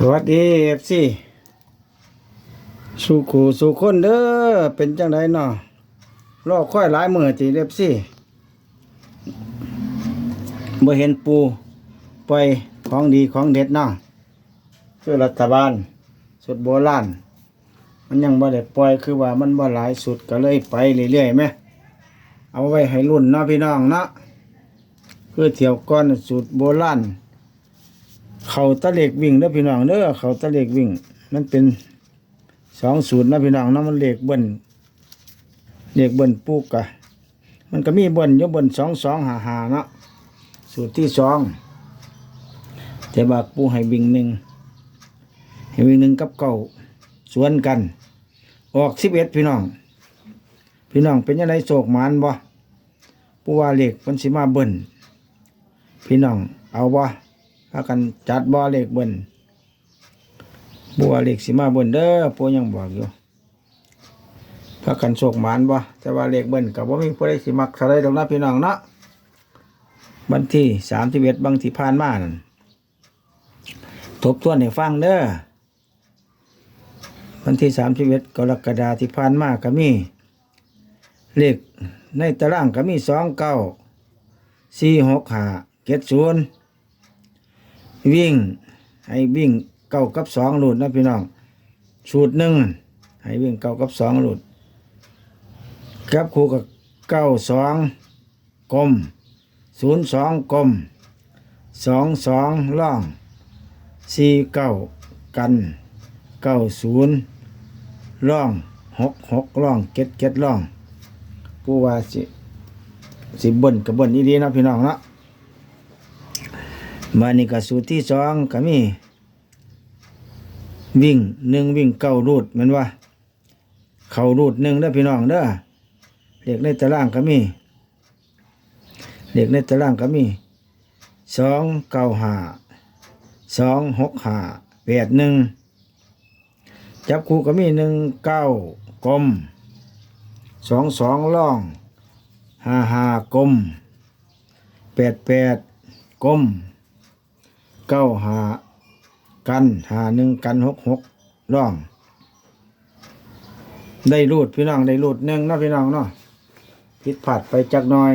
สวัสดีเอฟซีสู่ขู่สู่คนเด้อเป็นจังไดเนาะรอค่อยหลายมือจีเอฟซีบ่เห็นปูปล่อยของดีของเด็ดเนาะคือรัฐบาล สุดโบราณมันยังบ่ได้ปล่อยคือว่ามันบ่หลายสุดก็เลยไปเรื่อยๆแหมเอาไว้ให้รุ่นเนาะพี่น้องเนาะคือเที่ยวก้อนสุดโบราณ เขาตะเล็กวิ่งเด้อพี่น้องเด้อเขาตะเล็กวิ่ง มันเป็นสองสูตรนะพี่น้องนะมันเลขเบิ้นเลขเบิ้นปูกกะมันก็มีเบิ้นอยเบิ้นสองสองหาหาเนาะสูตรที่สองแต่บากปูให้วิ่งหนึ่งให้วิ่งหนึ่งกับเก้าสวนกัน ออกสิบเอ็ดพี่น้อง พี่น้องเป็นยังไงโศกหมานบ่ปูว่าเลขมันสิมาเบิ้นพี่น้องเอาบ่ พากันจัดบ่อเลขเบิ่นบัวเลขสิมาเบิ่นเด้อปูยังบอกอยู่พากันโชคหมานบ่แต่ว่าเลขเบิ่นก็บ่มีผู้ใดสิมักเท่าใดดอกนะพี่น้องเนาะวันที่31บางที่ผ่านมานั่นทบทวนให้ฟังเด้อวันที่31กรกฎาคมที่ผ่านมาก็มีเลขในตารางก็มี2 9 4 6 5 7 0 วิ่ง ให้วิ่งเก้ากับสองหลุดนะพี่น้องสูตรหนึ่งให้วิ่งเก้ากับสองหลุดกับคู่กับเก้าสองกลมศูนย์สองกลมสองสองล่องสี่เก้ากันเก้าศูนย์ล่องหกหกล่องเก็ดเก็ดล่องผู้ว่าสิสิเบิ่นกับบิ่นอีดีนะพี่น้องเนาะ มานี่ก็สูตรที่สองก็มี วิ่งหนึ่งวิ่งเก้ารูดแมันว่า เข้ารูดหนึ่งเด้อพี่น้องเด้อเด็กในตารางก็มีเด็กในตารางก็มีสองเก้าห้าสองหกห้าแปดหนึ่งจับคู่ก็มีหนึ่งเก้ากลมสองสองล่องห้าห้ากลมแปดแปดกลม เก้าหากันหาหนึ่งกันหกหกร่อง ได้รูดพี่น้องได้รูดหนึ่งเนาะพี่น้องเนาะผิดพลาดไปจักหน่อย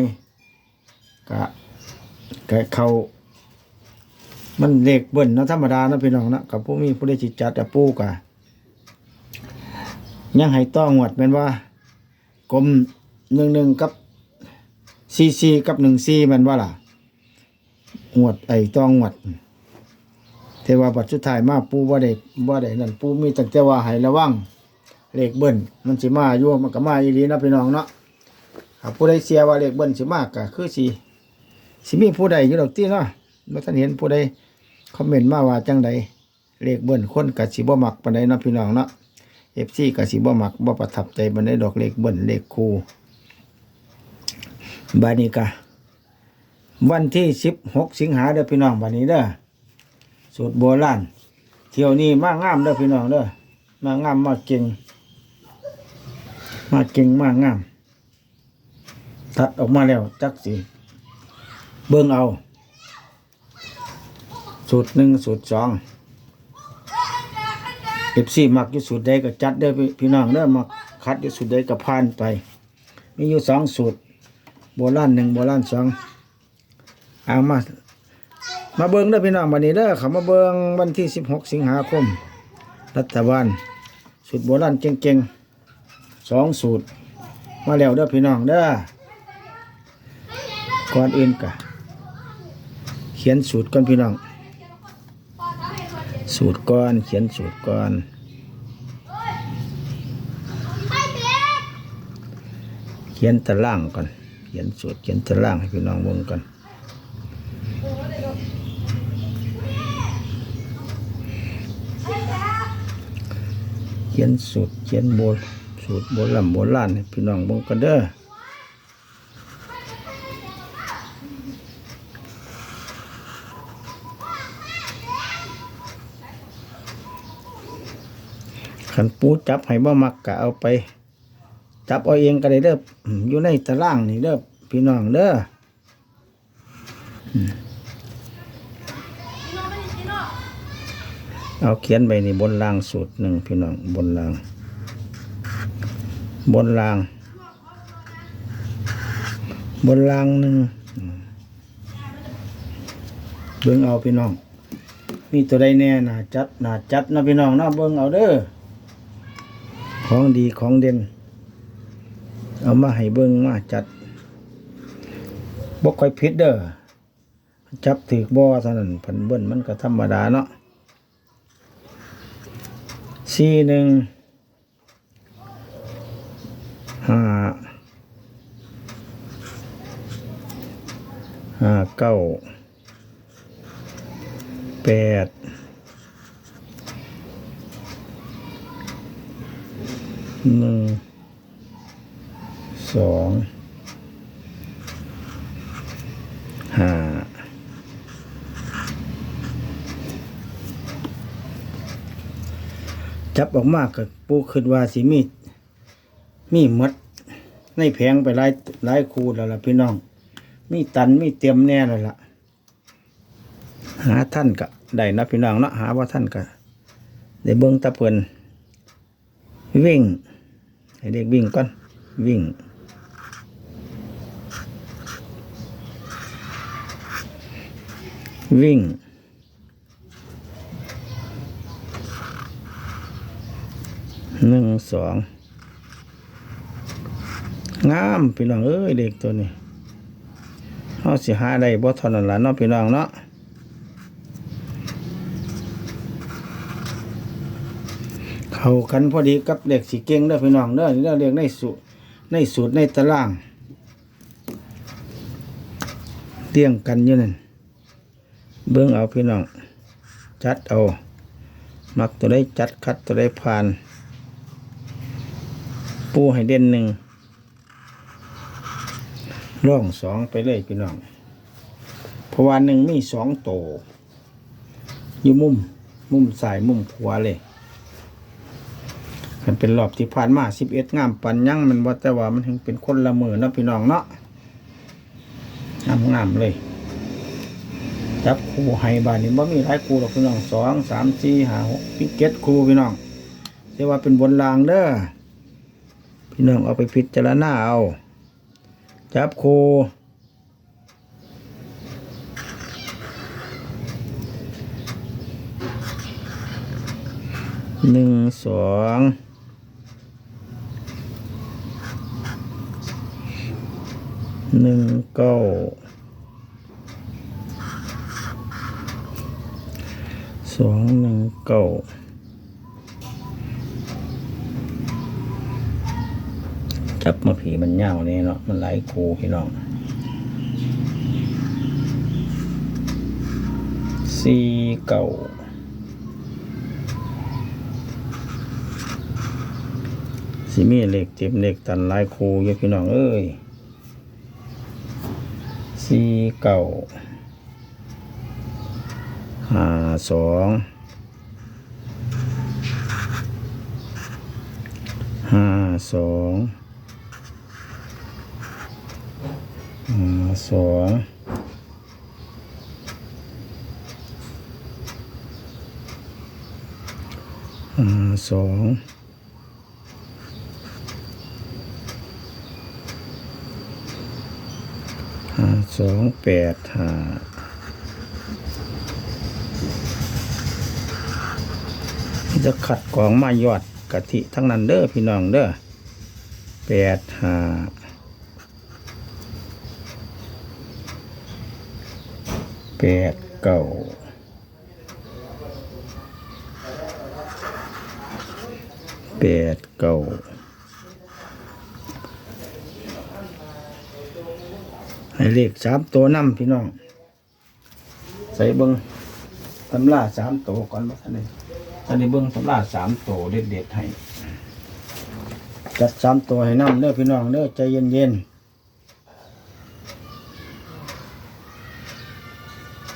กะกะเขามันเลขเบิ้ลนะธรรมดานะพี่น้องนะกับผู้มีผู้ได้จิตจัดกับปูกะยังให้ต้องหวดเป็นว่ากลมหนึ่งหนึ่งกับซีซีกับหนึ่งซีแมันว่าล่ะหวดไอ้ต้องหวด แต่ว่าบัดสุดท้ายมาปูบ่าได้บ่าได้นั่นปูมีตั้งแต่ว่าให้ระวังเลขเบิ้นมันสิมาอยู่มันก็มาอีหลีนะพี่น้องเนาะถ้าผู้ใดเสียว่าเลขเบิ้นสิมากก็คือสิสิมีผู้ใดอยู่ดอกติเนาะบ่อทันเห็นผู้ใดคอมเมนต์มาว่าจังใดเลขเบิ้นคนก็สิบ่มักปานใดเนาะพี่น้องเนาะ FC ก็สิบ่มักบ่ประทับใจปานใดดอกเลขเบิ้นเลขคูบานี้ก็วันที่สิบหกสิงหาเด้อพี่น้องวันนี้เด้อ สูตรโบราณเที่ยวนี้มากงามเด้อพี่น้องเด้อมากงามมากเก่ง มากเก่งมากงาม ตัดออกมาแล้วจักสิเบิ่งเอา สูตรหนึ่งสูตรสองเอฟซีมักอยู่สูตรใดก็จัดเด้อพี่พี่น้องเด้อมักคัดอยู่สูตรใดก็ผ่านไป มีอยู่สองสูตรโบราณหนึ่งโบราณสองเอามา มาเบิ้งเด้อพี่น้องวันนี้เด้อเขามาเบิ้งวันที่ 16 สิงหาคม รัฐบาลสูตรโบราณเก่งๆสองสูตร มาแล้วเด้อพี่น้องเด้อก่อนอื่นกะเขียนสูตรก่อนพี่น้อง สูตรก่อนเขียนสูตรก่อนเขียนตารางก่อนเขียนสูตรเขียนตารางให้พี่น้องเบิ่งก่อน ขียนสูตรเขียนโบสูตรโบราณโบราณพี่น้องบงกันเด้อขันปูจับให้บ่มักกะเอาไป จับเอาเองก็ได้เด้ออืมอยู่ในตารางนี่เด้อพี่น้องเด้ออืม เอาเขียนไปนี่บนรางสูตรหนึ่งพี่น้องบนราง บนราง บนรางหนึ่งเบิ่งเอาพี่น้อง มีตัวใดแน่น่าจัดน่าจัดนะพี่น้องนะเบิ่งเอาเด้อของดีของเด่น เอามาให้เบิ่งมาจัดบ่ค่อยผิดเด้อจับถือบ่เท่านั้นพันเบิ้นมันก็ธรรมดาเนาะ สี่หนึ่งห้าห้าเก้าแปดหนึ่งสอง จับออกมากกับปูขึ้นว่าสิมี มีมดในแผงไปหลายหลายคูแล้วล่ะพี่น้อง มีตันมีเตรียมแน่แล้วล่ะ หาท่านก็ได้นะพี่น้องเนาะหาว่าท่านก็ได้เบิ้งตะเปินวิ่งให้เด็กวิ่งก่อนวิ่งวิ่ง หนึ่งสองงามพี่น้องเอ้ยเด็กตัวนี้เขาสิหาได้บ่เท่านั้นล่ะเนาะพี่น้องเนาะเข้ากันพอดีกับเด็กสีเก่งเด้อพี่น้องเด้อนี่เราเรียกในสูตรในสูตรในตารางเตียงกันอยู่นั่นเบิ่งเอาพี่น้อง จัดเอา มักตัวได้จัดคัดตัวได้ผ่าน ปูให้เด่นหนึ่งร่องสองไปเลยพี่น้องเพราะว่าหนึ่งมีสองโตอยู่มุม มุมสายมุมขวาเลยมันเป็นรอบที่ผ่านมาสิบเอ็ดงามปันยังมันว่าแต่ว่ามันถึงเป็นคนละมือเนาะพี่น้องเนาะงามงามเลย จับคู่ไฮบานนี่บ่มีหลายคู่หรอกพี่น้องสองสามสี่ห้าหกพิกเก็ตคู่พี่น้องแต่ว่าเป็นบนรางเด้อ พี่น้องเอาไปพิจารณาเอา จับโคหนึ่งสองหนึ่งเก้าสองหนึ่งเก้า จับมาผีมันเงาเนี่ยเนาะมันไหลครูพี่น้องสีเก้าสิมีเหล็กเจ็บเหล็กตันหลายครูอยู่พี่น้องเอ้ยสีเก้าห้าสองห้าสองห้า สองห้าสองห้าสองแปดห้าจะขัดกองมายอดกะทิทั้งนั้นเด้อพี่น้องเด้อแปดห้า แปดเก้าแปดเก้าให้เลขสามตัวนำพี่น้อง ใส่เบิ้งตำราสามตัวก่อนว่าท่านนี้ท่านนี้เบิ้งตำราสามตัวเด็ดๆให้จัดสามตัวให้น้ำเด้อพี่น้องเด้อใจเย็นๆ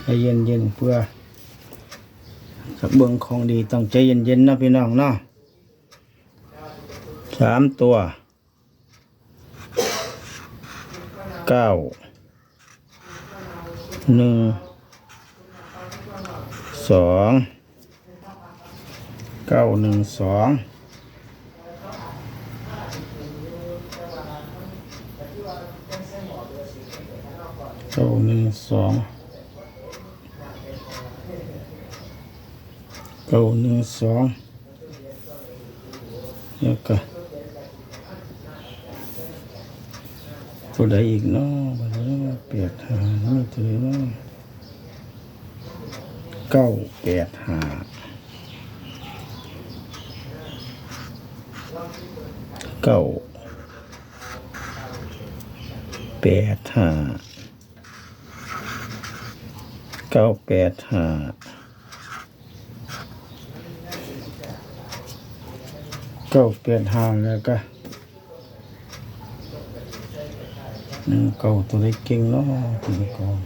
ใจเย็นๆเพื่อสักเบิ้งของดีต้องใจเย็นๆนะพี่น้องเนาะสามตัวเก้าหนึ่งสองเก้าหนึ่งสองเก้าหนึ่งสอง เก้าหนึ่งสองแล้วก็ตัวใดอีกเนาะบัดนี้เปียดหาไม่ถือเนาะเก้าแปดหาเก้าแปดหาเก้าแปดหา ก้าแปดห้าแล้วก็หนึ่งเก้าตัวได้เก่งเนาะตัวนี้ก่อน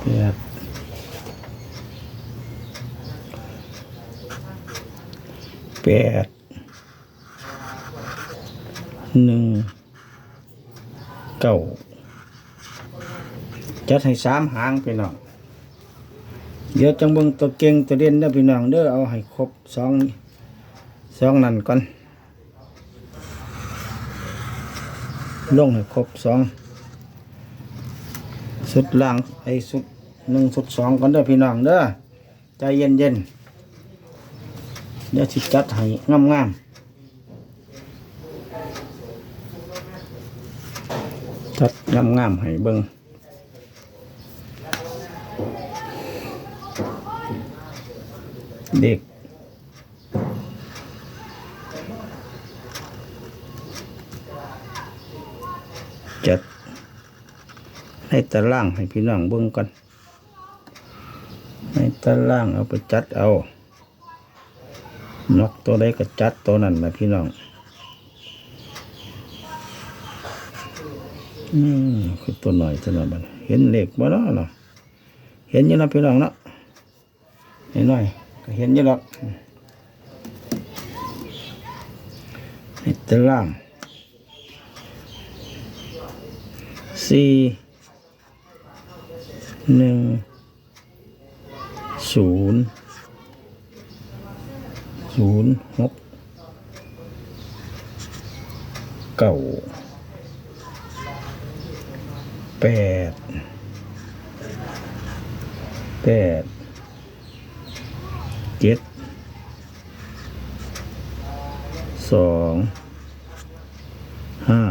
แปดแปดหนึ่งเก้า จัดให้สามหางพี่น้องเดี๋ยวจังเบิ่งตัวเก่งตัวเด่นเด้อพี่น้องเด้อเอาให้ครบสองสองนั่นก่อนลงให้ครบสองสุดล่างไอ้สุดหนึ่งสุดสองก่อนเด้อพี่น้องเด้อใจเย็นเย็นเดี๋ยวสิจัดให้งามงามจัดงามงามให้เบิ่ง เด็กจัดให้ตารางให้พี่น้องเบิ่งก่อนให้ตารางเอาไปจัดเอานกตัวใดก็จัดตัวนั้นนะพี่น้อง อืมคือตัวหน่อยตัวหน่อยบัดเห็นเลขบ่เนาะเนาะเห็นอยู่นะพี่น้องเนาะนิดหน่อย เห็นอยู่หรอกให้ตารางสี่หนึ่งศูนย์ศูนย์หกเก้าแปดแปด เจ็ดสองห้า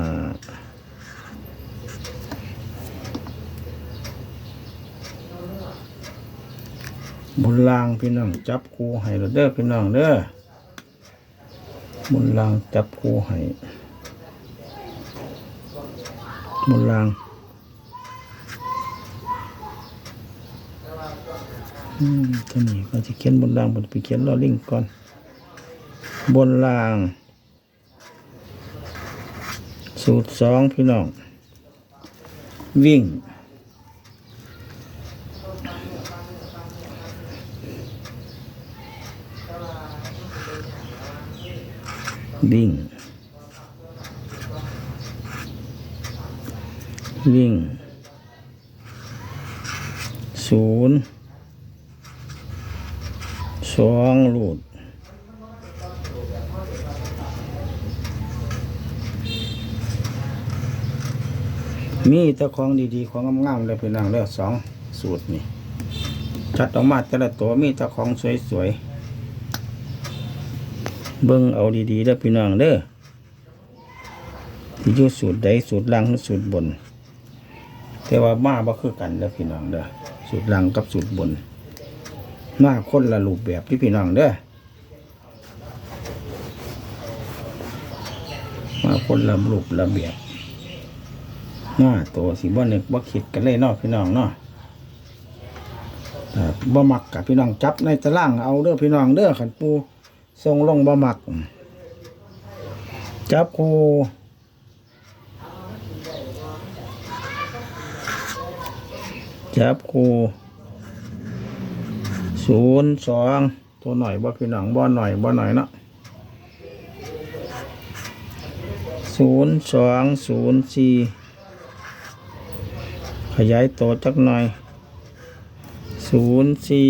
บนรางพี่น้องจับคูให้เราเด้อพี่น้องเด้อบนรางจับคูให้บนราง อืมตัวนี้ก็จะเขียนบนล่างบนไปเขียนลอลิงก่อน บนล่าง สูตรสองพี่น้อง วิ่ง วิ่ง วิ่งศูนย์ สองลูดมีแต่ของดีๆ ของงามๆเลยพี่น้องเลือกสองสูตรนี่จัดออกมาแต่ละตัวมีแต่ของสวยๆ เบิ่งเอาดีๆเด้อพี่น้องเด้อที่อยู่สูตรใดสูตรล่างหรือสูตรบน แต่ว่ามาบ่คือกันเด้อพี่น้องเด้อสูตรล่างกับสูตรบน หน้าคนละรูปแบบที่พี่น้องเด้อมาคนละรูประเบียบหน้าตัวสีบ่นึกบ่คิดกันเลยเนาะพี่น้องเนาะอ่าบ่มักกับพี่น้องจับในตารางเอาเด้อพี่น้องเด้อขันปูทรงลงบ่มัก จับครูจับครู ศูนย์สองตัวหน่อยบ่พี่น้องบ่หน่อยบ่หน่อยเนาะศูนย์สองศูนย์สี่ขยายตัวจักหน่อยศูนย์สี่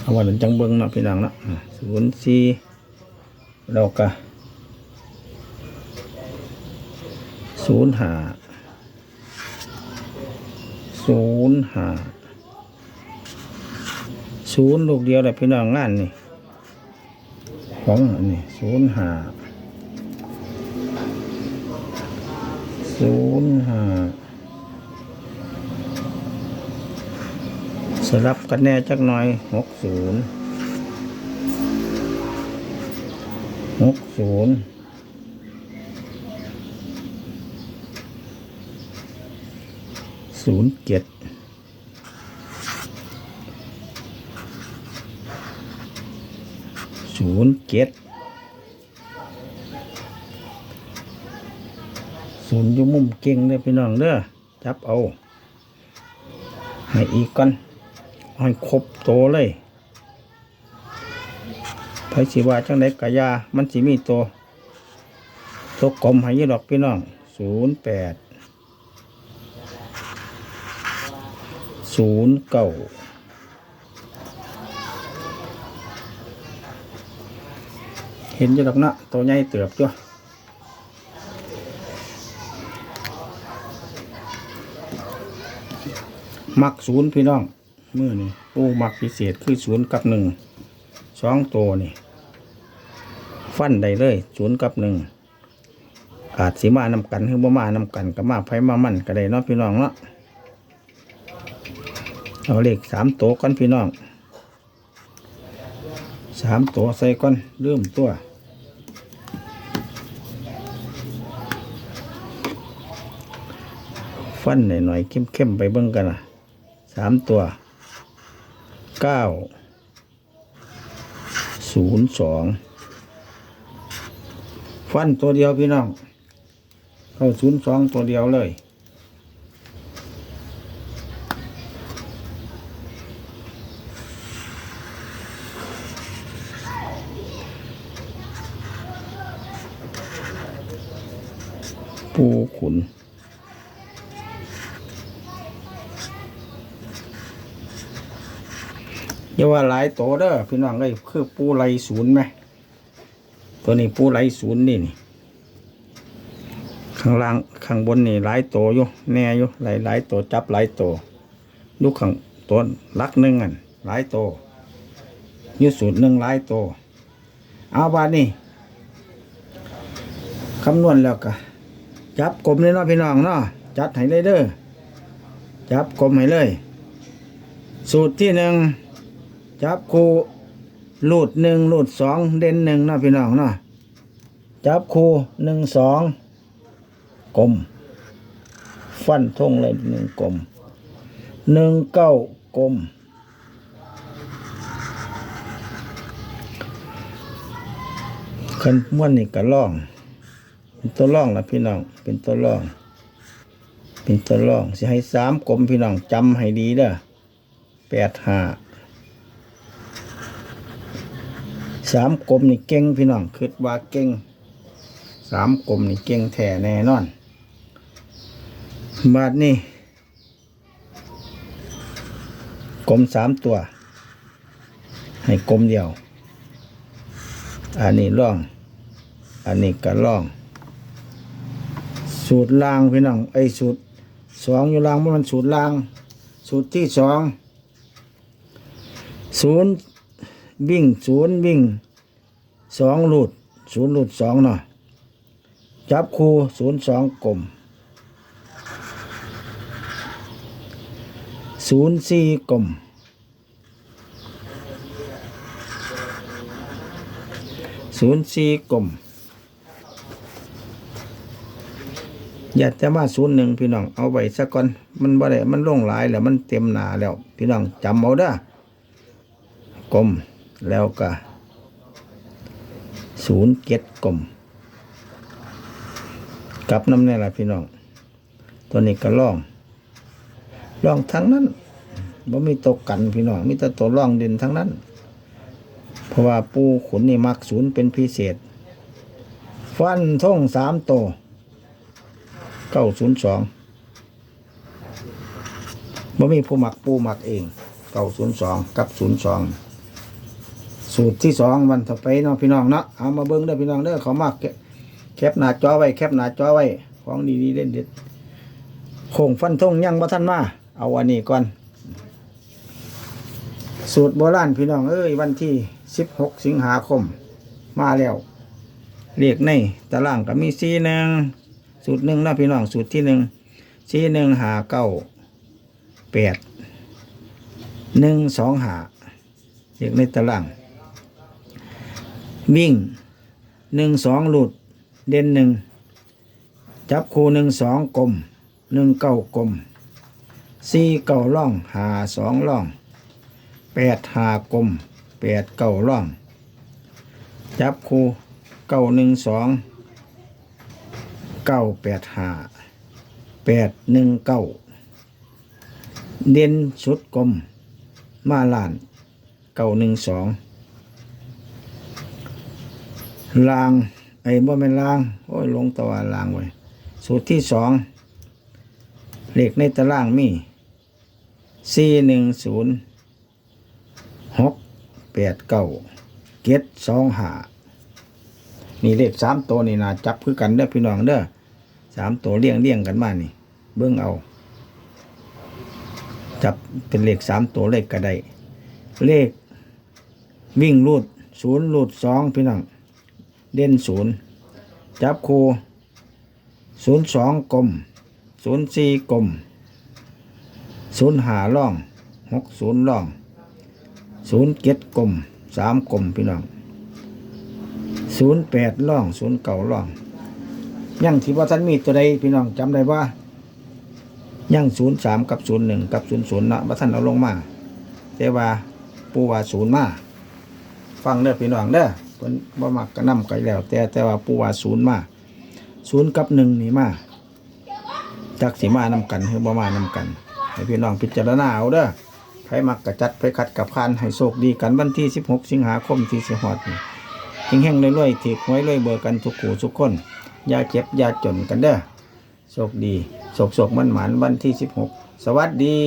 เอาวันนั้นจังเบิ้งเนาะพี่น้องเนาะศูนย์สี่เราก็ศูนย์ห้า ศูนย์ห้าศูนย์ลูกเดียวแหละพี่น้องงานนี่ของนนี้ศูนย์ห้าศูนย์ห้าสลับกันแน่จักหน่อยหกศูนย์หกศูนย์ ศูนย์เจ็ดศูนย์เจ็ดศูนย์อยู่มุมเก่งเลยพี่น้องเด้อจับเอา ให้อีกก่อนให้ครบโตเลยไผสิว่าจังไดกะยา มันสิมีตัวตัวกลมให้ยี่ดอกพี่น้องศูนย์แปด ศูนย์เก้าเห็นอยู่ดอกนะตัวใหญ่เติบจ้ะมักศูนย์พี่น้องมือนี่ปูมักพิเศษคือศูนย์กับหนึ่งสองตัวนี่ ฟันได้เลยศูนย์กับหนึ่งอาจสีมานำกันหรือบ่มานำกันกับมาไผมามันก็ได้เนาะพี่น้องเนาะ เอาเลขสามตัวก่อนพี่น้องสามตัวใส่ก่อนเริ่มตัวฟันหน่อยๆเข้มๆไปเบิ่งกันนะสามตัวเก้าศูนย์สองฟันตัวเดียวพี่น้องเข้าศูนย์สองตัวเดียวเลย ปู ขุนอย่าว่าหลายโตเด้อพี่น้องเอ้ยคือปูไหลศูนย์ไหม ตัวนี้ปูไหลศูนย์นี่นี่ ข้างล่างข้างบนนี่หลายโตอยู่แน่อยู่หลายหลายโตจับหลายโตลูกข้างตัวลักหนึ่งอันหลายโตอยุสูตรหนึ่งหลายโตเอาบาดนี่คำนวณแล้วก็ จับกลมเลยเนาะพี่น้องเนาะจัดให้เลยเด้อจับกลมให้เลย สูตรที่หนึ่งจับคู่ลูดหนึ่งลูดสองเด่นหนึ่งนะพี่น้องเนาะจับคู่หนึ่งสองกลม ฟันทงเลยหนึ่งกลมหนึ่งเก้ากลมขันม้วนนี่ก็ล่อง เป็นตัวล่องนะพี่น้อง เป็นตัวล่อง เป็นตัวล่องสิให้สามกลมพี่น้องจำให้ดีเด้อแปดห้าสามกลมนี่เก่งพี่น้องคิดว่าเก่งสามกลมนี่เก่งแท้แน่นอนบาทนี่กลมสามตัว ให้กลมเดียว อันนี้ล่อง อันนี้ก็ล่อง สูตรล่างพี่น้องไอ้สูตรสองอยู่ล่างมันสูตรล่าง สูตรที่สองศูนย์วิ่งศูนย์วิ่งสองหลุดศูนย์หลุดสองเนาะจับคูศูนย์สองกลมศูนย์สี่กลมศูนย์สี่กลม อย่าจะมาศูนย์หนึ่งพี่น้องเอาไว้สักก่อนมันบ่ได้มันล่งหลายแล้วมันเต็มหนาแล้ว พี่น้องจำเอาเด้อกลมแล้วก็ศูนย์เก็ดกลมกลับน้ำแน่ละพี่น้อง ตัวนี้ก็ล่องล่องทั้งนั้นบ่มีตกกันพี่น้องมีแต่ตัวล่องเด่นทั้งนั้น เพราะว่าปูขุนนี่มักศูนย์เป็นพิเศษ ฟันท่งสามโต ก้าศูนย์สองบ่มีผู้หมักปูหมักเองเก้าศูนย์สองกับศูนย์สองสูตรที่สองวันต่อไปเนาะพี่น้องเนาะเอามาเบิ้งเด้อพี่น้องเด้อเขามากแคปหน้าจอไว้แคปหน้าจอไว้ของดีๆเด่นเด็ดโค้งฟันทงยังบ่ทันมาเอาวันนี้ก่อน สูตรโบราณพี่น้องเอ้ยวันที่16สิงหาคม มาแล้วเรียกในตารางก็มีสีหนึ่ง สูตรหนึ่งนะพี่น้องสูตรที่หนึ่งสีหนึ่งหาเก้าแปดหนึ่งสองหาเรียกในตาราง วิ่งหนึ่งสองหลุดเด่นหนึ่งจับคู่หนึ่งสองกลมหนึ่งเก้ากลมสี่เก้าล่องหาสองล่องแปดหากลมแปดเก้าร่อง จับคู่เก้าหนึ่งสอง เก้าแปดห้าแปดหนึ่งเก้าเด่นชุดกลม มาลานเก้าหนึ่งสองลาง ไอ้บ่เป็นลาง โอ้ย ลงตัวลางไว้สูตรที่สองเลขในตารางมีสี่หนึ่งศูนย์หกแปดเก้าเจ็ดสองห้านี่เลขสามตัวนี่นะจับคือกันเด้อพี่น้องเด้อ สามตัวเลี่ยงเลี่ยงกันมานี่ เบิ้องเอา จับเป็นเลขสามตัวเลขก็ได้เลขวิ่งรูดศูนย์รูดสองพี่น้องเด่นศูนย์จับคูศูนย์สองกลมศูนย์สี่กลมศูนย์หาล่องหกศูนย์ล่องศูนย์เจ็ดกลมสามกลมพี่น้องศูนย์แปดล่องศูนย์เก่าล่อง ยังที่ว่าท่านมีตัวใดพี่น้องจำได้ว่ายังศูนย์สามกับศูนย์หนึ่งกับศูนย์ศูนย์เนาะว่าท่านเอาลงมาแต่ว่าปูว่าศูนย์มาฟังเด้อพี่น้องเด้อเพิ่นบ่มักกระนำไกแล้ว แต่แต่ว่าปูว่าศูนย์มาศูนย์กับหนึ่งนี่มาจักสีมานำกันหรือบ่มานำกันให้พี่น้องพิจารณาเอาเด้อใครมักกระจัดไปขัดกับคานให้โชคดีกันวันที่ 16 สิงหาคมที่สิฮอดนี่แห้งๆรวยๆถีกหวยรวยเบอร์กันทุกขู่ทุกคน อย่าเจ็บอย่าจนกันเด้อโชคดีโศกโศกมันหมานวันที่ 16 สวัสดี